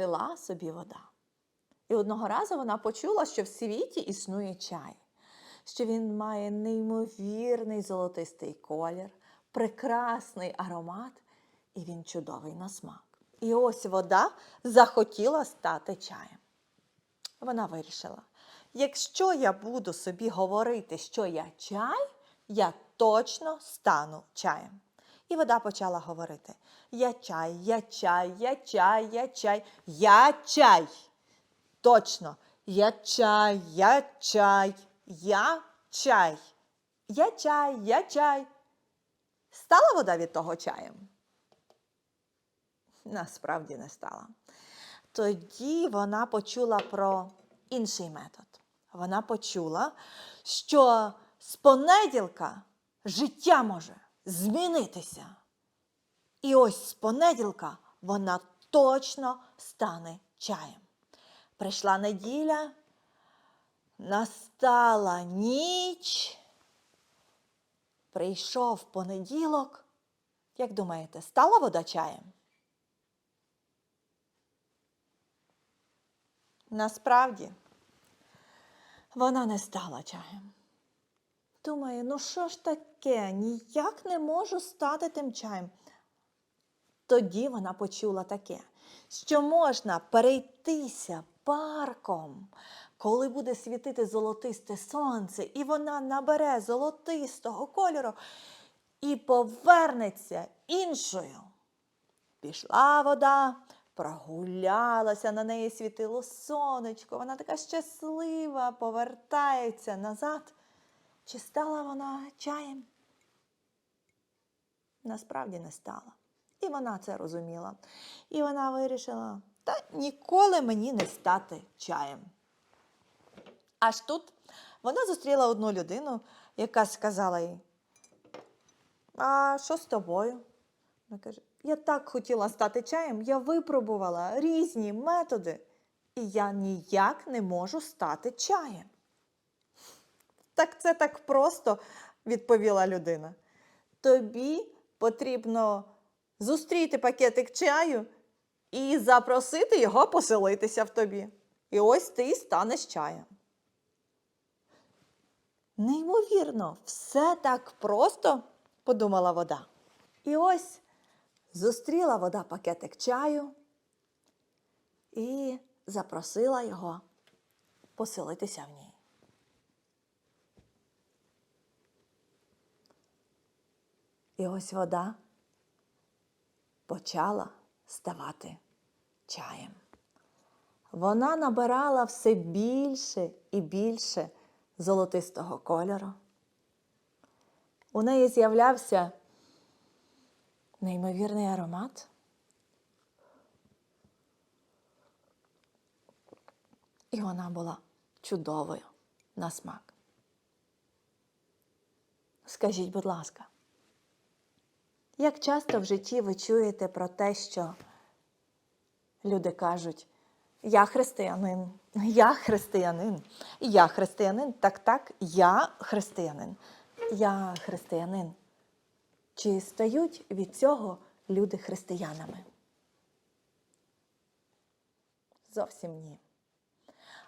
жила собі вода. І одного разу вона почула, що в світі існує чай, що він має неймовірний золотистий колір, прекрасний аромат, і він чудовий на смак. І ось вода захотіла стати чаєм. Вона вирішила: якщо я буду собі говорити, що я чай, я точно стану чаєм. І вода почала говорити: Я чай, я чай, я чай, я чай, я чай. Точно, я чай, я чай, я чай, я чай, я чай. Стала вода від того чаєм? Насправді не стала. Тоді вона почула про інший метод. Вона почула, що з понеділка життя може змінитися. І ось з понеділка вона точно стане чаєм. Прийшла неділя, настала ніч. Прийшов понеділок. Як думаєте, стала вода чаєм? Насправді, вона не стала чаєм. Думає, ну що ж таке, ніяк не можу стати тим чаєм. Тоді вона почула таке, що можна перейтися парком, коли буде світити золотисте сонце, і вона набере золотистого кольору і повернеться іншою. Пішла вода, прогулялася, на неї світило сонечко, вона така щаслива, повертається назад. Чи стала вона чаєм? Насправді не стала. І вона це розуміла. І вона вирішила, та ніколи мені не стати чаєм. Аж тут вона зустріла одну людину, яка сказала їй, а що з тобою? Вона каже, я так хотіла стати чаєм, я випробувала різні методи, і я ніяк не можу стати чаєм. Так це так просто, відповіла людина. Тобі потрібно зустріти пакетик чаю і запросити його поселитися в тобі. І ось ти станеш чаєм. Неймовірно, все так просто, подумала вода. І ось зустріла вода пакетик чаю і запросила його поселитися в ній. І ось вода почала ставати чаєм. Вона набирала все більше і більше золотистого кольору. У неї з'являвся неймовірний аромат. І вона була чудовою на смак. Скажіть, будь ласка, як часто в житті ви чуєте про те, що люди кажуть, я християнин, я християнин, я християнин, так, так, я християнин, я християнин. Чи стають від цього люди християнами? Зовсім ні.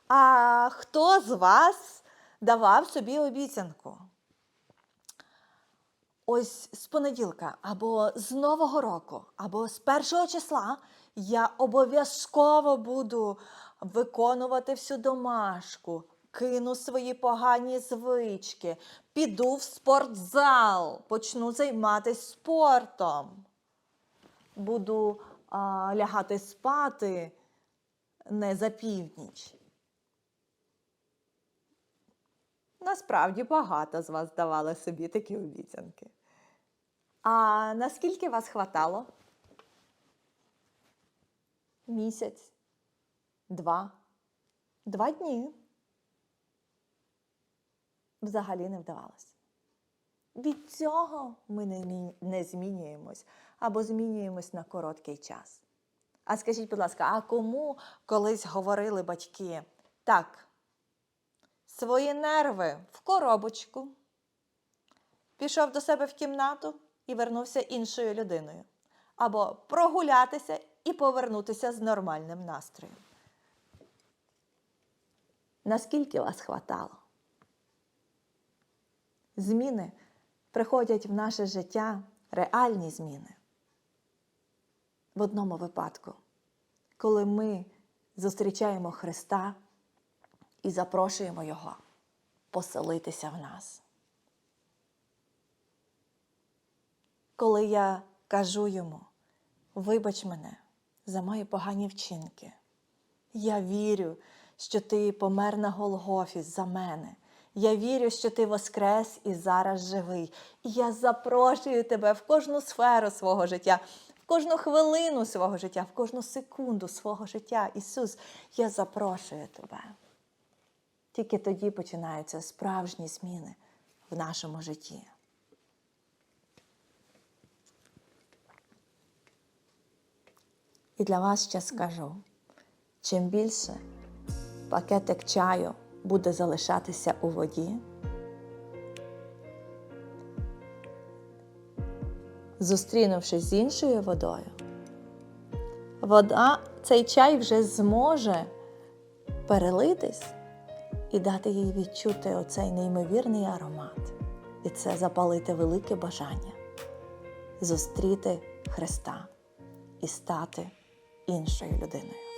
А хто з вас давав собі обіцянку? Ось з понеділка, або з Нового року, або з першого числа я обов'язково буду виконувати всю домашку, кину свої погані звички, піду в спортзал, почну займатися спортом. Буду а, лягати спати не за північ. Насправді багато з вас давали собі такі обіцянки. А наскільки вас хватало? Місяць, два, два дні. Взагалі не вдавалося. Від цього ми не, не змінюємось або змінюємось на короткий час. А скажіть, будь ласка, а кому колись говорили батьки так? Свої нерви в коробочку, пішов до себе в кімнату і вернувся іншою людиною. Або прогулятися і повернутися з нормальним настроєм. Наскільки вас хватало? Зміни приходять в наше життя, реальні зміни. В одному випадку, коли ми зустрічаємо Христа і запрошуємо Його поселитися в нас. Коли я кажу йому, вибач мене за мої погані вчинки. Я вірю, що ти помер на Голгофі за мене. Я вірю, що ти воскрес і зараз живий. І я запрошую тебе в кожну сферу свого життя, в кожну хвилину свого життя, в кожну секунду свого життя. Ісус, я запрошую тебе. Тільки тоді починаються справжні зміни в нашому житті. І для вас ще скажу: чим більше пакетик чаю буде залишатися у воді, зустрінувшись з іншою водою, вода, цей чай вже зможе перелитись і дати їй відчути оцей неймовірний аромат. І це запалити велике бажання зустріти Христа і стати іншою людиною.